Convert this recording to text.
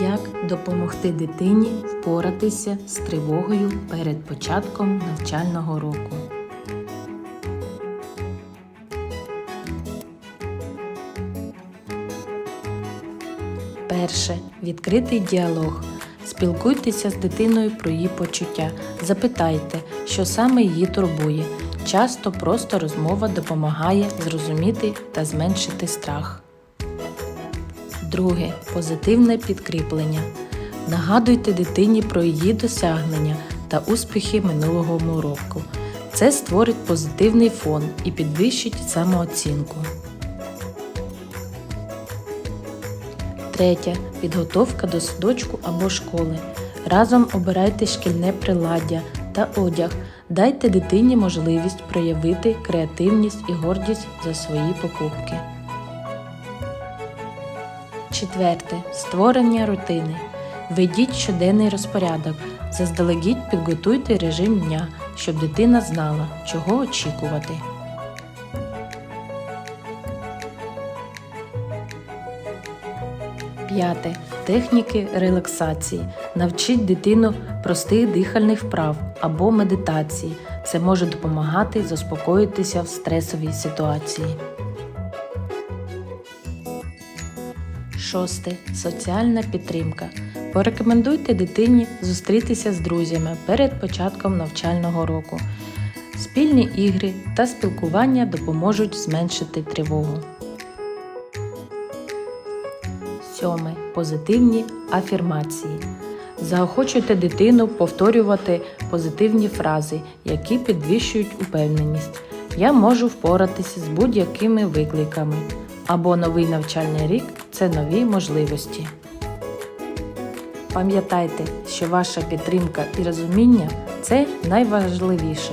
Як допомогти дитині впоратися з тривогою перед початком навчального року? Перше. Відкритий діалог. Спілкуйтеся з дитиною про її почуття. Запитайте, що саме її турбує. Часто просто розмова допомагає зрозуміти та зменшити страх. Друге позитивне підкріплення. Нагадуйте дитині про її досягнення та успіхи минулого року. Це створить позитивний фон і підвищить самооцінку. Третє. Підготовка до садочку або школи. Разом обирайте шкільне приладдя та одяг. Дайте дитині можливість проявити креативність і гордість за свої покупки. Четверте. Створення рутини. Ведіть щоденний розпорядок. Заздалегідь підготуйте режим дня, щоб дитина знала, чого очікувати. П'яте. Техніки релаксації. Навчіть дитину простих дихальних вправ або медитації. Це може допомагати заспокоїтися в стресовій ситуації. Шосте. Соціальна підтримка. Порекомендуйте дитині зустрітися з друзями перед початком навчального року. Спільні ігри та спілкування допоможуть зменшити тривогу. Сьоме. Позитивні афірмації. Заохочуйте дитину повторювати позитивні фрази, які підвищують упевненість. Я можу впоратися з будь-якими викликами. Або новий навчальний рік це нові можливості. Пам'ятайте, що ваша підтримка і розуміння це найважливіше.